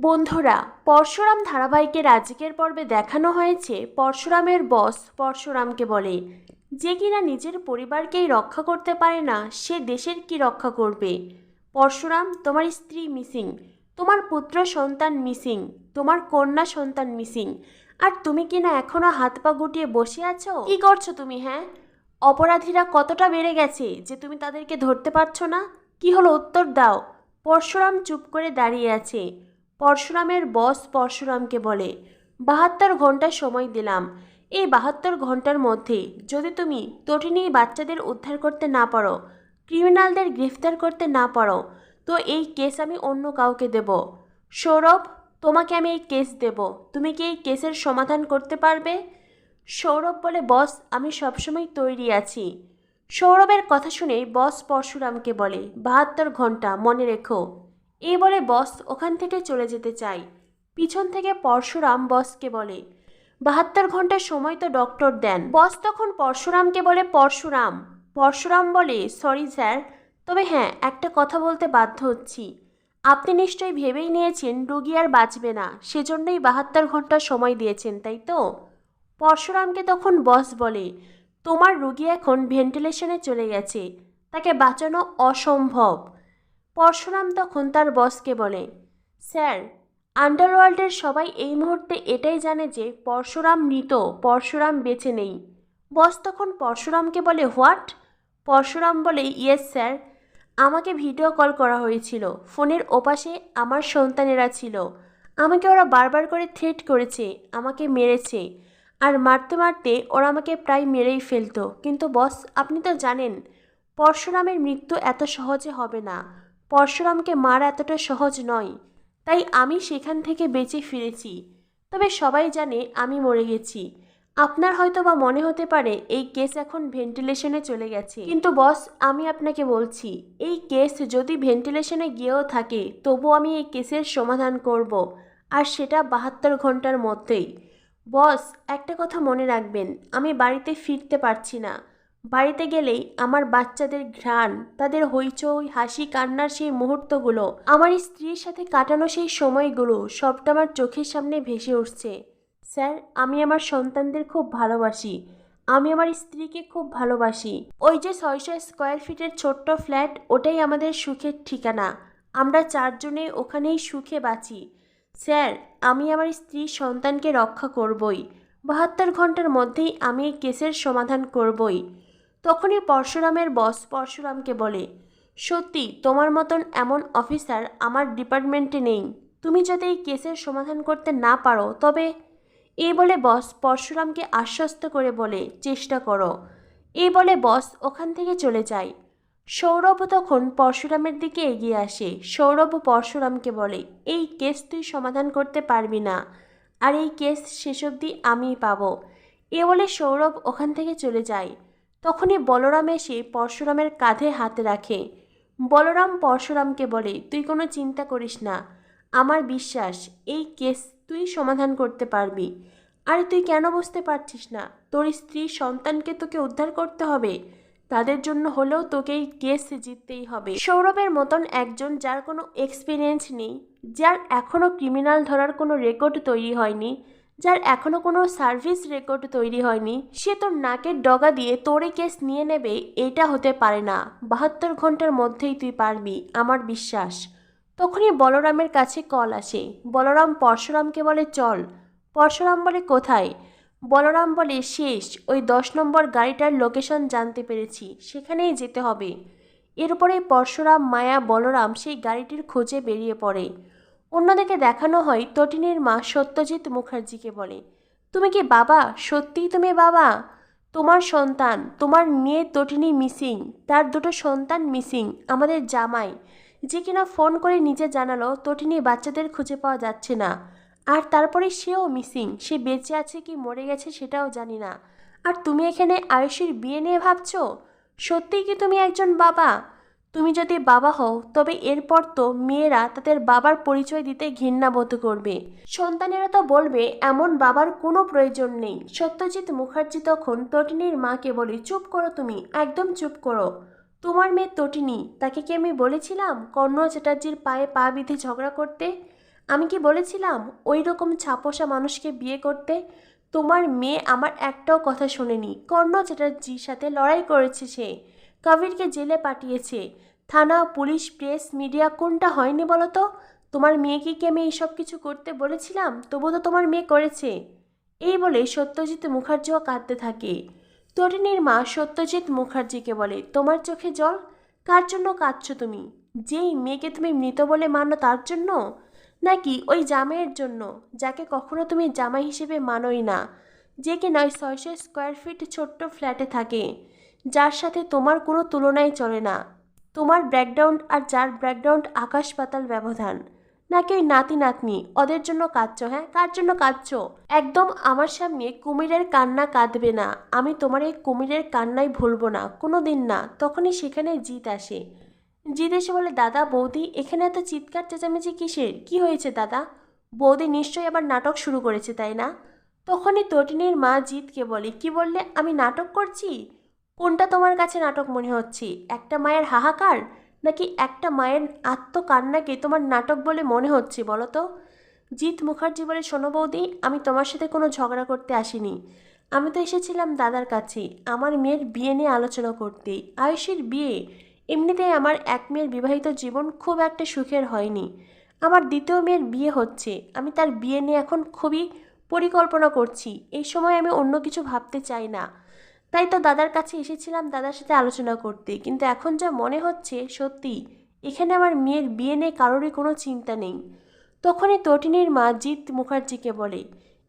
বন্ধুরা, পরশুরাম ধারাবাহিকের আজকের পর্বে দেখানো হয়েছে পরশুরামের বস পরশুরামকে বলে। যে কিনা নিজের পরিবারকেই রক্ষা করতে পারে না, সে দেশের কি রক্ষা করবে? পরশুরাম, তোমার স্ত্রী মিসিং, তোমার পুত্র সন্তান মিসিং, তোমার কন্যা সন্তান মিসিং, আর তুমি কিনা এখনও হাত পা গুটিয়ে বসে আছো? কি করছ তুমি হ্যাঁ? অপরাধীরা কতটা বেড়ে গেছে যে তুমি তাদেরকে ধরতে পারছ না? কি হলো উত্তর দাও। পরশুরাম চুপ করে দাঁড়িয়ে আছে। পরশুরামের বস পরশুরামকে বলে, বাহাত্তর ঘণ্টা সময় দিলাম। এই বাহাত্তর ঘণ্টার মধ্যে যদি তুমি তটিনী বাচ্চাদের উদ্ধার করতে না পারো, ক্রিমিনালদের গ্রেফতার করতে না পারো, তো এই কেস আমি অন্য কাউকে দেব। সৌরভ, তোমাকে আমি এই কেস দেব। তুমি কি এই কেসের সমাধান করতে পারবে? সৌরভ বলে, বস, আমি সবসময় তৈরি আছি। সৌরভের কথা শুনে বস পরশুরামকে বলে, বাহাত্তর ঘণ্টা, মনে রেখো। এই বলে বস ওখান থেকে চলে যেতে চাই। পিছন থেকে পরশুরাম বসকে বলে। বাহাত্তর ঘণ্টা সময় তো ডক্টর দেন। বস তখন পরশুরামকে বলে, পরশুরাম। পরশুরাম বলে, সরি স্যার, তবে হ্যাঁ একটা কথা বলতে বাধ্য হচ্ছি। আপনি নিশ্চয়ই ভেবেই নিয়েছেন রুগী আর বাঁচবে না, সেজন্যই বাহাত্তর ঘণ্টা সময় দিয়েছেন, তাই তো? পরশুরামকে তখন বস বলে, তোমার রুগী এখন ভেন্টিলেশনে চলে গেছে, তাকে বাঁচানো অসম্ভব। পরশুরাম তখন তার বসকে বলে, স্যার, আন্ডারওয়ার্ল্ডের সবাই এই মুহূর্তে এটাই জানে যে পরশুরাম মৃত, পরশুরাম বেঁচে নেই। বস তখন পরশুরামকে বলে, হোয়াট? পরশুরাম বলে, ইয়েস স্যার, আমাকে ভিডিও কল করা হয়েছিল। ফোনের ওপাশে আমার সন্তানেরা ছিল। আমাকে ওরা বারবার করে থ্রেট করেছে, আমাকে মেরেছে। আর মারতে মারতে ওরা আমাকে প্রায় মেরেই ফেলতো। কিন্তু বস, আপনি তো জানেন, পরশুরামের মৃত্যু এত সহজে হবে না। পরশুরামকে মারা এতটা সহজ নয়। তাই আমি সেখান থেকে বেঁচে ফিরেছি। তবে সবাই জানে আমি মরে গেছি। আপনার হয়তো বা মনে হতে পারে এই কেস এখন ভেন্টিলেশনে চলে গেছে। কিন্তু বস, আমি আপনাকে বলছি, এই কেস যদি ভেন্টিলেশনে গিয়েও থাকে, তবু আমি এই কেসের সমাধান করব, আর সেটা বাহাত্তর ঘণ্টার মধ্যেই। বস, একটা কথা মনে রাখবেন, আমি বাড়িতে ফিরতে পারছি না। বাড়িতে গেলেই আমার বাচ্চাদের ঘ্রাণ, তাদের হইচই, হাসি, কান্নার সেই মুহূর্তগুলো, আমার স্ত্রীর সাথে কাটানো সেই সময়গুলো, সবটা আমার চোখের সামনে ভেসে উঠছে। স্যার, আমি আমার সন্তানদের খুব ভালোবাসি। আমি আমার স্ত্রীকে খুব ভালোবাসি। ওই যে ছয়শো স্কোয়ার ফিটের ছোট্ট ফ্ল্যাট, ওটাই আমাদের সুখের ঠিকানা। আমরা চারজনে ওখানেই সুখে বাঁচি। স্যার, আমি আমার স্ত্রী সন্তানকে রক্ষা করবই। বাহাত্তর ঘণ্টার মধ্যেই আমি এই কেসের সমাধান করবই। তখনই পরশুরামের বস পরশুরামকে বলে, সত্যি, তোমার মতন এমন অফিসার আমার ডিপার্টমেন্টে নেই। তুমি যদি এই কেসের সমাধান করতে না পারো, তবে এই বলে বস পরশুরামকে আশ্বস্ত করে বলে, চেষ্টা করো এই বলে বস ওখান থেকে চলে যায়। সৌরভ তখন পরশুরামের দিকে এগিয়ে আসে। সৌরভ পরশুরামকে বলে, এই কেস তুই সমাধান করতে পারবি না। আর এই কেস শেষ অবধি আমিই পাবো এ বলে সৌরভ ওখান থেকে চলে যায়। তখনই বলরাম এসে পরশুরামের কাঁধে হাত রাখে। বলরাম পরশুরামকে বলে, তুই কোনো চিন্তা করিস না। আমার বিশ্বাস, এই কেস তুই সমাধান করতে পারবি। আরে তুই কেন বুঝতে পারছিস না? তোর স্ত্রী সন্তানকে তোকে উদ্ধার করতে হবে। তাদের জন্য হলেও তোকে এই কেস জিততেই হবে। সৌরভের মতন একজন যার কোনো এক্সপিরিয়েন্স নেই, যার এখনও ক্রিমিনাল ধরার কোনো রেকর্ড তৈরি হয়নি যার এখনও কোনো সার্ভিস রেকর্ড তৈরি হয়নি, সে তোর নাকের ডগা দিয়ে তোরে কেস নিয়ে নেবে এটা হতে পারে না। বাহাত্তর ঘণ্টার মধ্যেই তুই পারবি, আমার বিশ্বাস। তখনই বলরামের কাছে কল আসে। বলরাম, পরশুরামকে বলে, চল। পরশুরাম বলে, কোথায়? বলরাম বলে, শেষ, ওই দশ নম্বর গাড়িটার লোকেশন জানতে পেরেছি, সেখানেই যেতে হবে। এরপরে পরশুরাম, মায়া, বলরাম সেই গাড়িটির খোঁজে বেরিয়ে পড়ে। অন্যদিকে দেখানো হয় তটিনীর মা সত্যজিৎ মুখার্জিকে বলে, তুমি কি বাবা? সত্যিই তুমি বাবা? তোমার সন্তান, তোমার মেয়ে তটিনী মিসিং, তার দুটো সন্তান মিসিং, আমাদের জামাই। যে কিনা ফোন করে নিজে জানালো, তটিনী বাচ্চাদের খুঁজে পাওয়া যাচ্ছে না। আর তারপরে সেও মিসিং, সে বেঁচে আছে কি মরে গেছে সেটাও জানি না। আর তুমি এখানে আয়ুষীর বিয়ে নিয়ে ভাবছ? সত্যিই কি তুমি একজন বাবা? তুমি যদি বাবা হও, তবে এরপর তো মেয়েরা তাদের বাবার পরিচয় দিতে ঘৃণাবোধ করবে। সন্তানেরা তো বলবে, এমন বাবার কোনো প্রয়োজন নেই। সত্যজিৎ মুখার্জি তখন তটিনীর মাকে বলে, চুপ করো তুমি, একদম চুপ করো। তোমার মেয়ে তটিনী, তাকে কি আমি বলেছিলাম কর্ণ চ্যাটার্জির পায়ে পা বিধে ঝগড়া করতে? আমি কি বলেছিলাম ওই রকম ছাপোষা মানুষকে বিয়ে করতে? তোমার মেয়ে আমার একটাও কথা শোনেনি। কর্ণ চ্যাটার্জির সাথে লড়াই করেছে সে। কবিরকে জেলে পাঠিয়েছে। থানা, পুলিশ, প্রেস, মিডিয়া, কোনটা হয়নি বলো তো তোমার মেয়েকে কি আমি এইসব কিছু করতে বলেছিলাম? তবু তো তোমার মেয়ে করেছে। এই বলে সত্যজিৎ মুখার্জিও কাঁদতে থাকে। তরিণীর মা সত্যজিৎ মুখার্জিকে বলে, তোমার চোখে জল? কার জন্য কাঁদছো তুমি? যেই মেয়েকে তুমি মৃত বলে মানো তার জন্য? নাকি ওই জামাইয়ের জন্য, যাকে কখনো তুমি জামাই হিসেবে মানোই না? যে কি নয় ছয়শো স্কোয়ার ফিট ছোট্ট ফ্ল্যাটে থাকে। যার সাথে তোমার কোনো তুলনাই চলে না। তোমার ব্যাকগ্রাউন্ড আর যার ব্যাকগ্রাউন্ড আকাশ পাতাল ব্যবধান। নাকি ওই নাতি নাতনি, ওদের জন্য কাঁদছো হ্যাঁ? কার জন্য কাঁদছো? একদম আমার সামনে কুমিরের কান্না কাঁদবে না। আমি তোমার এই কুমিরের কান্নাই ভুলবো না। কোনো দিন না। তখনই সেখানে জিত আসে। জিত এসে বলে, দাদা, বৌদি, এখানে এত চিৎকার, চেঁচামেচি কিসের? কি হয়েছে, দাদা? বৌদি নিশ্চয়ই আবার নাটক শুরু করেছে, তাই না? তখনই তটিনীর মা জিতকে বলে, কি বললে? আমি নাটক করছি? কোনটা তোমার কাছে নাটক মনে হচ্ছে? একটা মায়ের হাহাকার? নাকি একটা মায়ের আত্মকান্নাকে তোমার নাটক বলে মনে হচ্ছে বলো তো? জিৎ মুখার্জি বলে, শোনো বৌদি, আমি তোমার সাথে কোনো ঝগড়া করতে আসিনি। আমি তো এসেছিলাম দাদার কাছে। আমার মেয়ের বিয়ে নিয়ে আলোচনা করতে। আয়ুষের বিয়ে? এমনিতেই আমার এক মেয়ের বিবাহিত জীবন খুব একটা সুখের হয়নি। আমার দ্বিতীয় মেয়ের বিয়ে হচ্ছে। আমি তার বিয়ে নিয়ে এখন খুবই পরিকল্পনা করছি। এই সময় আমি অন্য কিছু ভাবতে চাই না। তাই তো দাদার কাছে এসেছিলাম দাদার সাথে আলোচনা করতে। কিন্তু এখন যা মনে হচ্ছে, সত্যি, এখানে আমার মেয়ের বিয়ে নিয়ে কারোরই কোনো চিন্তা নেই। তখনই তটিনীর মা জিৎ মুখার্জিকে বলে,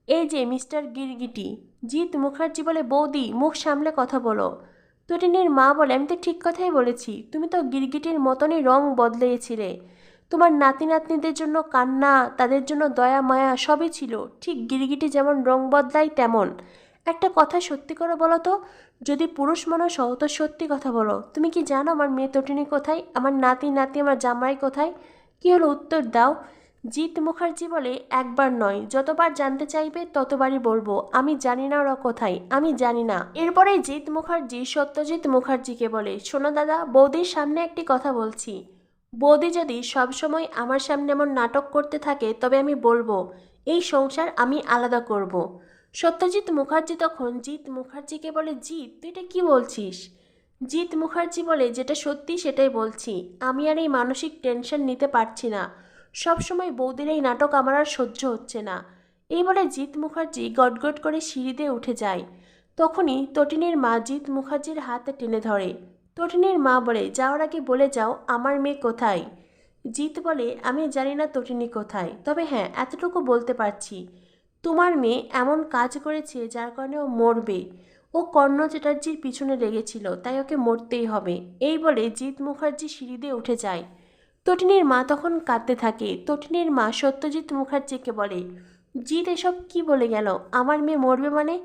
এই যে, মিস্টার গিরগিটি, জিৎ মুখার্জি বলে, বৌদি, মুখ সামলে কথা বলো। তটিনীর মা বলে, আমি তো ঠিক কথাই বলেছি, তুমি তো গিরগিটির মতনই রং বদলেছিলে। তোমার নাতি নাতনিদের জন্য কান্না, তাদের জন্য দয়া, মায়া সবই ছিল। ঠিক গিরগিটি যেমন রং বদলায়, তেমন। একটা কথা সত্যি করে বলো তো। যদি পুরুষ মানুষ হও তো সত্যি কথা বলো। তুমি কি জানো আমার মেয়ে তটিনী কোথায়? আমার নাতি নাতি, আমার জামাই কোথায়? কি হলো উত্তর দাও। জিৎ মুখার্জি বলে, একবার নয়। যতবার জানতে চাইবে, ততবারই বলব। আমি জানি না ওরা কোথায়। আমি জানি না। এরপরে জিৎ মুখার্জি, সত্যজিৎ মুখার্জিকে বলে, শোনো দাদা, বৌদির সামনে একটি কথা বলছি। বৌদি যদি সবসময় আমার সামনে এমন নাটক করতে থাকে, তবে আমি বলব। এই সংসার আমি আলাদা করব। সত্যজিৎ মুখার্জি তখন, জিৎ মুখার্জিকে বলে, জিৎ, তুই এটা কী বলছিস? জিৎ মুখার্জি বলে, যেটা সত্যি সেটাই বলছি। আমি আর এই মানসিক টেনশন নিতে পারছি না। সব সময় বৌদির এই নাটক আমার আর সহ্য হচ্ছে না। এই বলে জিৎ মুখার্জি গটগট করে সিঁড়ি দিয়ে উঠে যায়। তখনই তটিনীর মা জিৎ মুখার্জির হাত টেনে ধরে। তটিনীর মা বলে, যাওয়ার আগে বলে যাও, আমার মেয়ে কোথায়? জিৎ বলে, আমি জানি না তটিনী কোথায়। তবে হ্যাঁ এতটুকু বলতে পারছি। তোমার মেয়ে এমন কাজ করেছে যার কারণে ও মরবে। ও কর্ণ চ্যাটার্জির পিছনে লেগেছিল, তাই ওকে মরতেই হবে। এই বলে জিৎ মুখার্জি সিঁড়ি দিয়ে উঠে যায়। তটিনীর মা তখন কাঁদতে থাকে। তটিনীর মা সত্যজিৎ মুখার্জিকে বলে, জিৎ, এসব কি বলে গেল? আমার মেয়ে মরবে মানে?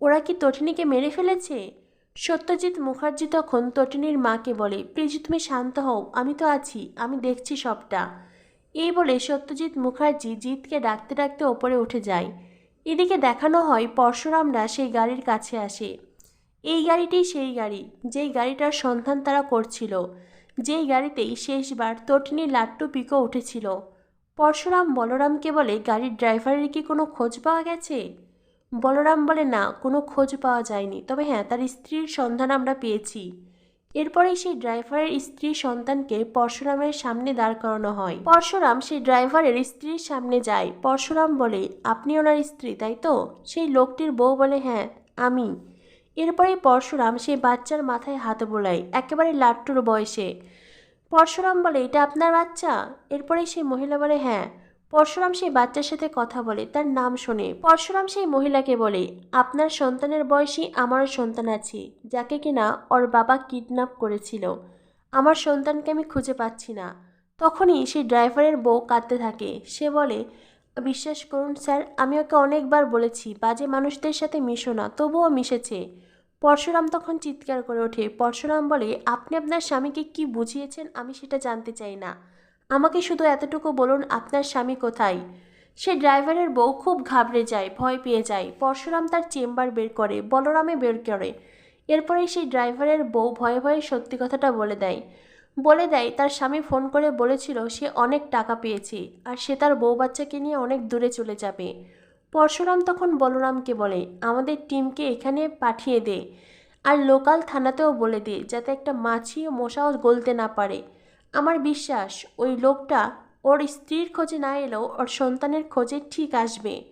ওরা কি তটিনীকে মেরে ফেলেছে? সত্যজিৎ মুখার্জি তখন তটিনীর মাকে বলে, প্লিজ তুমি শান্ত হও, আমি তো আছি, আমি দেখছি সবটা। এই বলে সত্যজিৎ মুখার্জি জিৎকে ডাকতে ডাকতে ওপরে উঠে যায়। এদিকে দেখানো হয় পরশুরামরা সেই গাড়ির কাছে আসে। এই গাড়িটি সেই গাড়ি, যেই গাড়িটার সন্ধান তারা করছিল। যেই গাড়িতেই শেষবার তটিনী লাট্টু পিকো উঠেছিল। পরশুরাম বলরামকে বলে, গাড়ির ড্রাইভারের কি কোনো খোঁজ পাওয়া গেছে? বলরাম বলে, না, কোনো খোঁজ পাওয়া যায়নি। তবে হ্যাঁ তার স্ত্রীর সন্ধান আমরা পেয়েছি। এরপরেই সেই ড্রাইভারের স্ত্রী সন্তানকে পরশুরামের সামনে দাঁড় করানো হয়। পরশুরাম সেই ড্রাইভারের স্ত্রীর সামনে যায়। পরশুরাম বলে, আপনি ওনার স্ত্রী, তাই তো? সেই লোকটির বউ বলে হ্যাঁ আমি। এরপরেই পরশুরাম সেই বাচ্চার মাথায় হাত বোলায়, একেবারে লাট্টুর বয়সে। পরশুরাম বলে, এটা আপনার বাচ্চা? এরপরেই সেই মহিলা বলে হ্যাঁ। পরশুরাম সেই বাচ্চার সাথে কথা বলে, তার নাম শোনে। পরশুরাম সেই মহিলাকে বলে, আপনার সন্তানের বয়সী আমারও সন্তান আছে, যাকে কিনা ওর বাবা কিডন্যাপ করেছিল। আমার সন্তানকে আমি খুঁজে পাচ্ছি না। তখনই সেই ড্রাইভারের বউ কাঁদতে থাকে। সে বলে, বিশ্বাস করুন স্যার, আমি ওকে অনেকবার বলেছি, বাজে মানুষদের সাথে মিশো না, তবুও মিশেছে। পরশুরাম তখন চিৎকার করে ওঠে। পরশুরাম বলে, আপনি আপনার স্বামীকে কি বুঝিয়েছেন? আমি সেটা জানতে চাই না। আমাকে শুধু এতটুকু বলুন আপনার স্বামী কোথায়? সে ড্রাইভারের বউ খুব ঘাবড়ে যায়, ভয় পেয়ে যায়। পরশুরাম তার চেম্বার বের করে, বলরামে বের করে। এরপরে সেই ড্রাইভারের বউ ভয়ে ভয়ে সত্যি কথাটা বলে দেয়। বলে দেয়, তার স্বামী ফোন করে বলেছিল, সে অনেক টাকা পেয়েছে আর সে তার বউ বাচ্চাকে নিয়ে অনেক দূরে চলে যাবে। পরশুরাম তখন বলরামকে বলে, আমাদের টিমকে এখানে পাঠিয়ে দে আর লোকাল থানাতেও বলে দে, যাতে একটা মাছি মশাও গলতে না পারে। আমার বিশ্বাস, ওই লোকটা ওর স্ত্রীর খোঁজে না এলেও ওর সন্তানের খোঁজে ঠিক আসবে।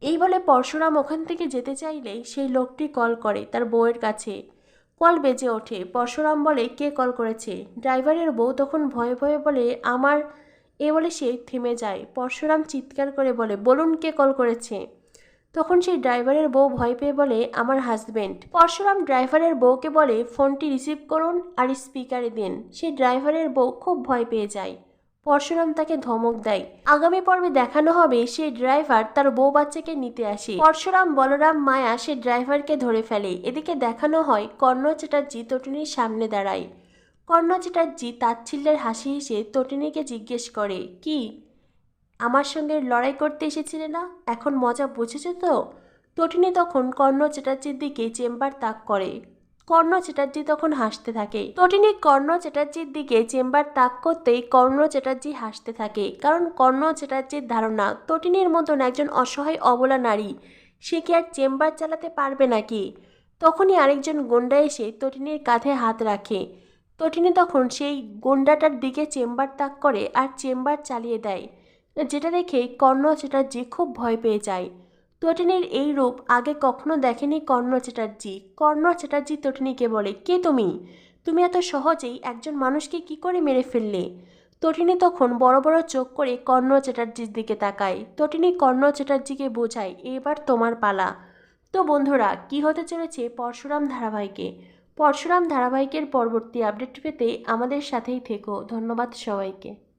এই বলে পরশুরাম ওখান থেকে যেতে চাইলেই সেই লোকটি কল করে তার বউয়ের কাছে। কল বেজে ওঠে। পরশুরাম বলে, কে কল করেছে? ড্রাইভারের বউ তখন ভয়ে ভয়ে বলে, আমার, এ বলে সে থেমে যায়। পরশুরাম চিৎকার করে বলে, বলুন কে কল করেছে? তখন সেই ড্রাইভারের বউ ভয় পেয়ে বলে, আমার হাজবেন্ড পরশুরাম ড্রাইভারের বউকে বলে, ফোনটি রিসিভ করুন আর স্পিকারে দিন। সেই ড্রাইভারের বউ খুব ভয় পেয়ে যায়। পরশুরাম তাকে ধমক দেয়। আগামী পর্বে দেখানো হবে সেই ড্রাইভার তার বউ বাচ্চাকে নিতে আসে। পরশুরাম, বলরাম, মায়া সে ড্রাইভারকে ধরে ফেলে। এদিকে দেখানো হয় কর্ণ চ্যাটার্জি তটিনীর সামনে দাঁড়ায়। কর্ণ চ্যাটার্জি তাচ্ছিল্যের হাসি হেসে তটিনীকে জিজ্ঞেস করে, কি? আমার সঙ্গে লড়াই করতে এসেছিলে না? এখন মজা বুঝেছ তো? তটিনী তখন কর্ণ চ্যাটার্জির দিকে চেম্বার তাক করে। কর্ণ চ্যাটার্জি তখন হাসতে থাকে। তটিনী কর্ণ চ্যাটার্জির দিকে চেম্বার তাক করতেই কর্ণ চ্যাটার্জি হাসতে থাকে। কারণ কর্ণ চ্যাটার্জির ধারণা তটিনীর মতন একজন অসহায় অবলা নারী, সে কি আর চেম্বার চালাতে পারবে নাকি? তখনই আরেকজন গুন্ডা এসে তটিনীর কাঁধে হাত রাখে। তটিনী তখন সেই গুন্ডাটার দিকে চেম্বার তাক করে আর চেম্বার চালিয়ে দেয়। যেটা দেখে কর্ণ চ্যাটার্জি খুব ভয় পেয়ে যায়। তটিনীর এই রূপ আগে কখনো দেখেনি কর্ণ চ্যাটার্জি কর্ণ চ্যাটার্জি তটিনীকে বলে, কে তুমি? তুমি এত সহজেই একজন মানুষকে কি করে মেরে ফেললে? তটিনী তখন বড় বড় চোখ করে কর্ণ চ্যাটার্জির দিকে তাকায়। তটিনী কর্ণ চ্যাটার্জিকে বোঝায়, এবার তোমার পালা। তো বন্ধুরা, কি হতে চলেছে পরশুরাম ধারাবাহিকে? পরশুরাম ধারাবাহিকের পরবর্তী আপডেট পেতে আমাদের সাথেই থেকো। ধন্যবাদ সবাইকে।